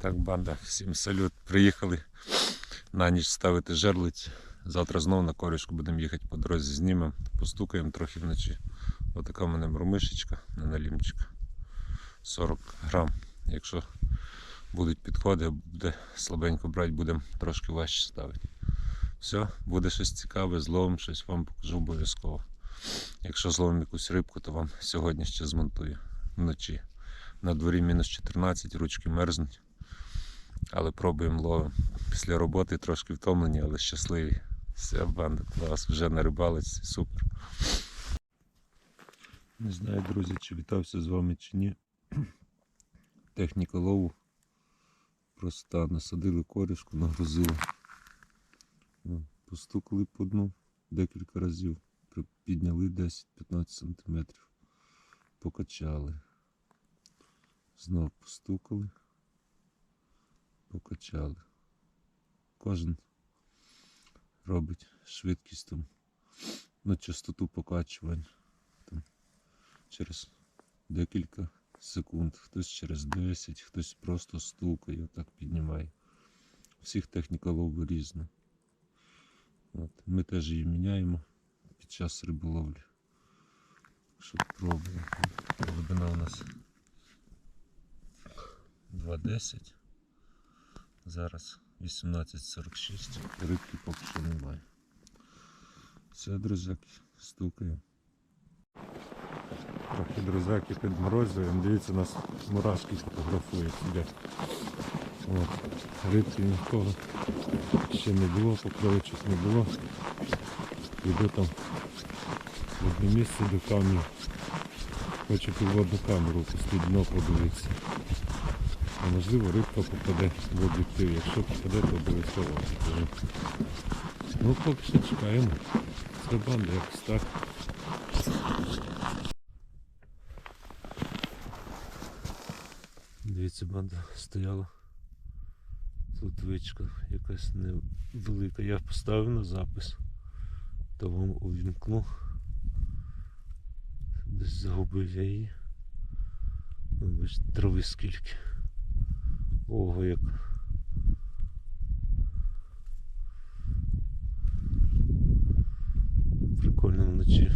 Так, банда, всім салют. Приїхали на ніч ставити жерлиць. Завтра знову на корішку будемо їхати по дорозі, знімемо, постукаємо трохи вночі. Отака в мене мромишечка на налімчика. 40 грам. Якщо будуть підходи, буде слабенько брати, будемо трошки важче ставити. Все, буде щось цікаве, зловим щось вам покажу обов'язково. Якщо зловим якусь рибку, то вам сьогодні ще змонтую вночі. На дворі мінус 14, ручки мерзнуть. Але пробуємо ловимо. Після роботи трошки втомлені, але щасливі. Все, банда, клас, вже на рибалиці, супер. Не знаю, друзі, чи вітався з вами чи ні. Техніка лову. Проста насадили корішку, нагрузили. Ну, Постукали по дну декілька разів. Підняли 10-15 см. Покачали. Знов постукали. Покачали. Кожен робить швидкість там, ну, частоту покачувань там, через декілька секунд, хтось через 10, хтось просто стукає, отак піднімає. Всіх техніка лову різна. От. Ми теж її міняємо під час риболовлі. Що пробуємо. Глибина у нас 2.10. Зараз 18.46. Рибки поки що немає. Все, друзяки, стукаємо. Трохи друзяки підморозуємо. Дивіться, нас мурашки фотографують. От. Рибки нікого ще не було, покльовочок не було. Йду там в одне місце до камню. Хочу підводну камеру пустити дно подивитися. Можливо рибка попаде в об'єктив. Якщо попаде, то обов'язково покажу. Ну поки що чекаємо. Це банда якось так. Дивіться, банда стояла. Тут вичка якась невелика. Я поставив на запис, то вам увімкну. Десь загубив я її. Бачите, трави скільки. Ого, як. Прикольно вночі.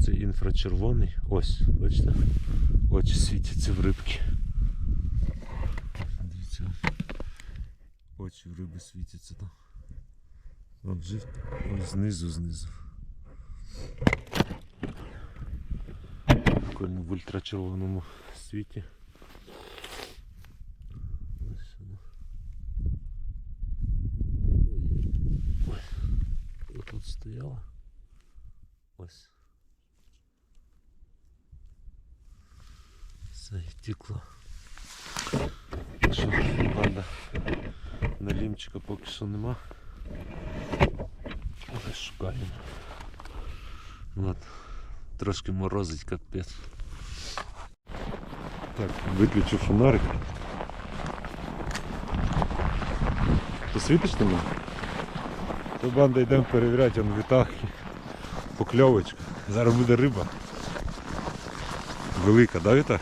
Це інфрачервоний. Ось, бачите? Очі світяться в рибки. Дивіться. Очі в риби світяться там. От жив. Ось знизу, знизу. Прикольно в ультрачервоному світі. Все, і втекла. Так що, банда, налімчика поки що нема. Але шукаємо. От. Трошки морозить капець. Так, виключу фонарик. Ти світиш на мене? То банда йдемо перевіряти он вітахи. Покльовочка. Зараз буде риба. Велика, да, Вітах?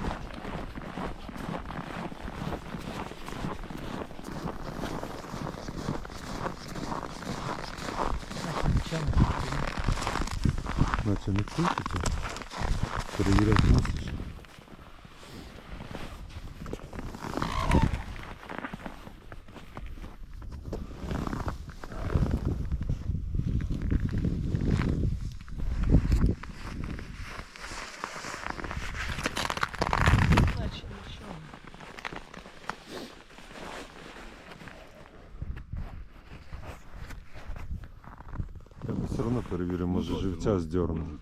Наче не крутиться. Перевіряти мусиш. Значит, ничего. Я би все одно перевірю, може живця здерну.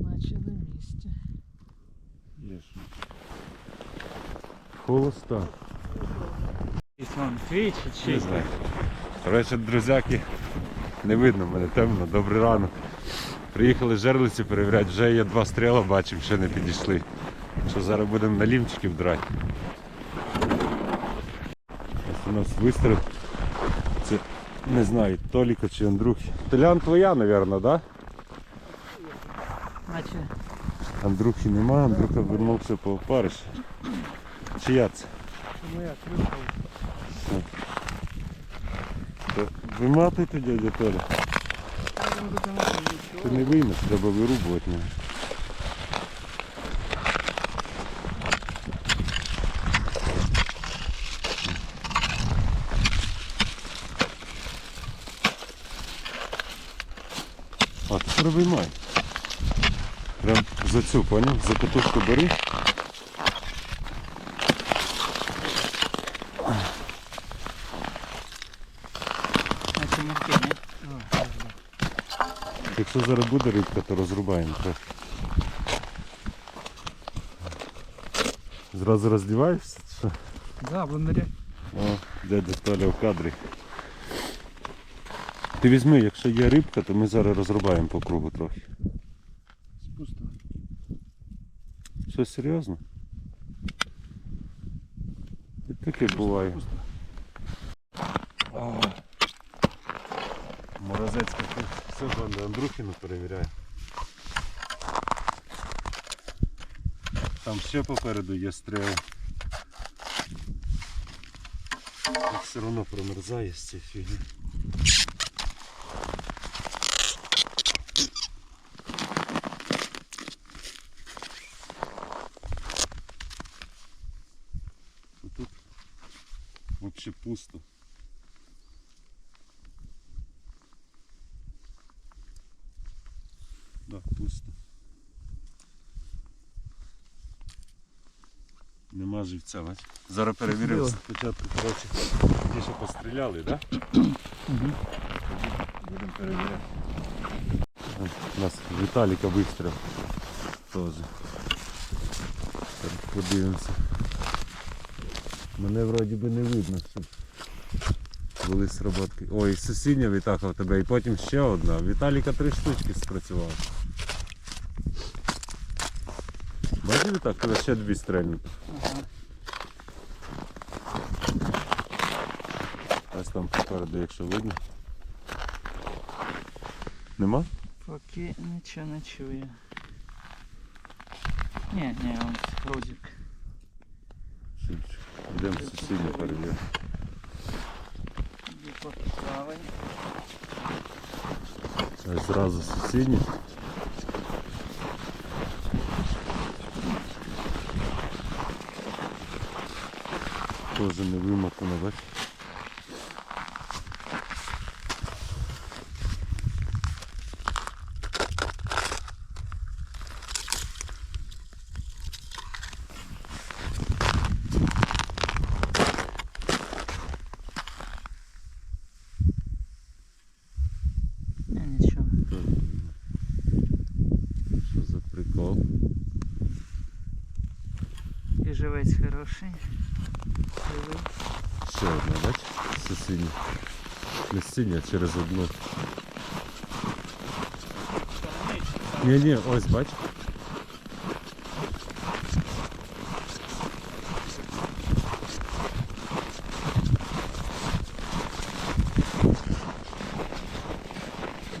Начали вместе. Холоста. Не знаю. Коротше, друзяки, не видно мене темно, добрий ранок. Приїхали жерлиці перевіряти, вже є два стріла, бачимо, ще не підійшли. Що зараз будемо на лімчиків драти. у нас вистріл. Це не знаю, Толіка чи Андрухи. Толян твоя, мабуть, да? Наче Андрухи нема, Андрюха вернувся по опариш. Чия це? моя клюшка. Та Виматуйте, дядя Толя. Ти не виймеш, треба вирубувати. А, ти виймай. Прям за цю, поняв? За катушку бери. Наче морки, ні? Якщо зараз буде рибка, то розрубаємо. Зразу роздіваєшся? Да, бландаря. О, дядя Толя в кадрі. Ти візьми, якщо є рибка, то ми зараз розрубаємо по кругу трохи. Спусто. Що серйозно? І таке буває. Морозець такий. Все, банда Андрухіну перевіряє. Там ще попереду є стріл. Так все одно промерзає з цієї фігні. А Тут вообще пусто. Нема живця, бач. Зараз Зрозуміло. спочатку, коротше, ті, що постріляли, так? Да? Угу. Будемо перевіряти. У нас Віталіка вистріл теж. Зараз подивимося. Мене вроді би не видно, щоб були сработки. Ой, сусідня Вітаха в тебе і потім ще одна. Віталіка три штучки спрацювало. Бачиш Вітак, тебе ще дві стрельнуть. Ага. Ось попереду, якщо видно. Нема? Поки нічого не чую. Ні, ні, он грузик. Чуть. Йдемо сусідню по правий. Ось зразу сусідні. Тоже не вимотано, бач. за прикол? І живець хороший. Живий. Ще одна, бач? Сусідня. Не сусідня, а через одну. Ні, ні, ось бач.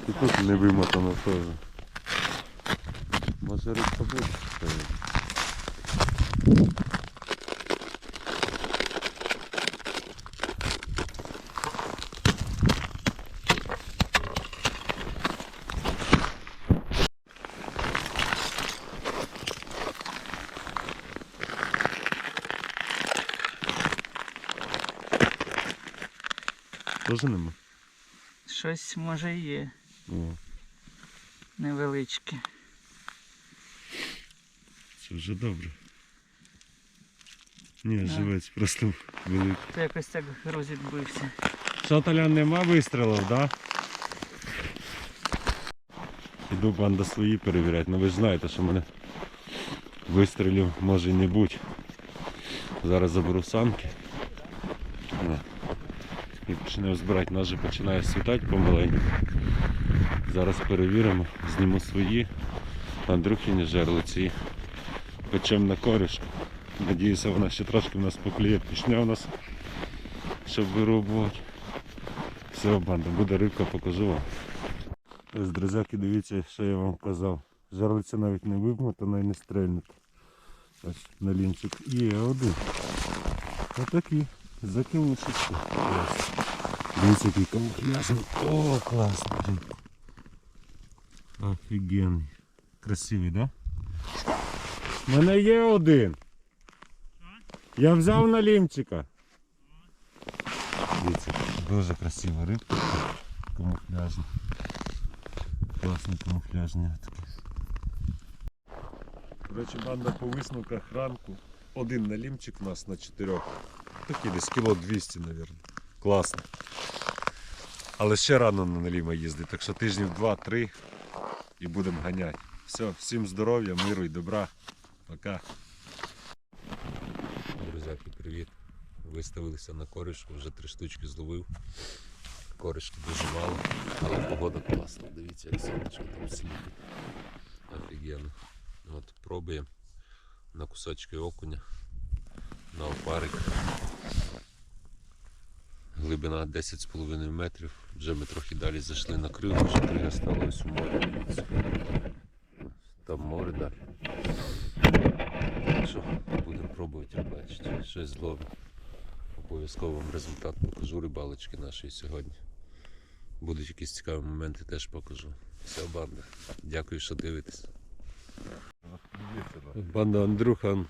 І тут не вимотано теж. Може рибка буде. Тоже нема? Щось може є. О, Невеличке. Це вже добре. Ні, Да. живець просто великий. То якось так грузик бився. Що, Толян, нема вистрілів, да? Іду банда свої перевіряти, ну ви ж знаєте, що в мене вистрілів може і не бути. Зараз заберу самки. І почнемо збирати, нас же починає світати помаленьку. Зараз перевіримо, зніму свої, Андрюхіні жерлиці. Печемо на корішку. Надіюся, вона ще трошки в нас покліє. Пішня у нас щоб вирубувати. Все, банда, буде рибка, покажу вам. Ось, друзяки, дивіться, що я вам казав. Жарлиця навіть не вимотана і не стрельнута. Ось на лінчик. Є один. Отакий. Закинувшись. Дивіться, який камуфляжний. О, класно. блін. Офігенний. Красивий, да? У мене є один. Я взяв на лімчика. Дивіться, дуже красива рибка. Камуфляжна. Класний камуфляжний. такий. Коротше, банда по висновках ранку. Один налімчик у нас на чотирьох. Такий десь кіло 200, мабуть. Класно. Але ще рано на наліма їздить, так що тижнів 2-3 і будемо ганяти. Все, всім здоров'я, миру і добра. Пока. Друзяки, привіт. Виставилися на коришку, вже три штучки зловив. Коришки дуже мало, але погода класна. Дивіться, як сонечко там сліпить. Офігенно. От пробуємо на кусочки окуня, на опарик. Глибина 10,5 метрів. Вже ми трохи далі зайшли на крило, вже крига стала у морі. Там море далі. Так що будемо пробувати бачити. Щось зловимо. Обов'язково вам результат покажу рибалочки нашої сьогодні. Будуть якісь цікаві моменти, теж покажу. Все, банда. Дякую, що дивитесь. Банда Андрюха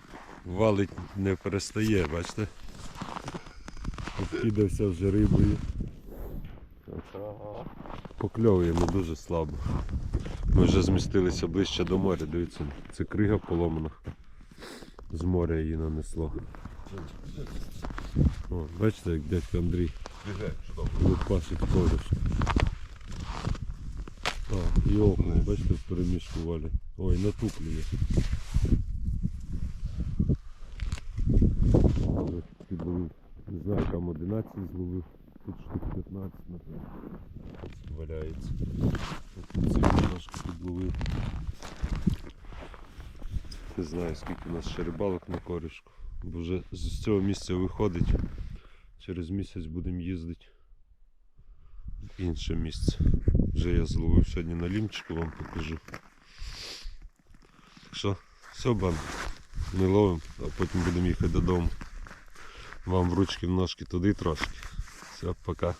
валить не перестає, бачите? Обкидався вже рибою. Покльовує, але дуже слабо. Ми вже змістилися ближче до моря, дивіться, це крига поломана. З моря її нанесло. О, бачите, як дядько Андрій лупашить корочку. А, і окунь, бачите, в перемішку валять. Ой, на туплі є. Не знаю, там 11 зловив. Тут штук 15, напевно. Валяється. Тут цей трошки підловив. Не знаю скільки у нас ще рибалок на корішку. Бо вже з цього місця виходить. Через місяць будемо їздити в інше місце. Вже я зловив сьогодні на лімчику, вам покажу. Так що, все, бан. Ми ловимо, а потім будемо їхати додому. Вам в ручки в ножки туди трошки. Все, пока.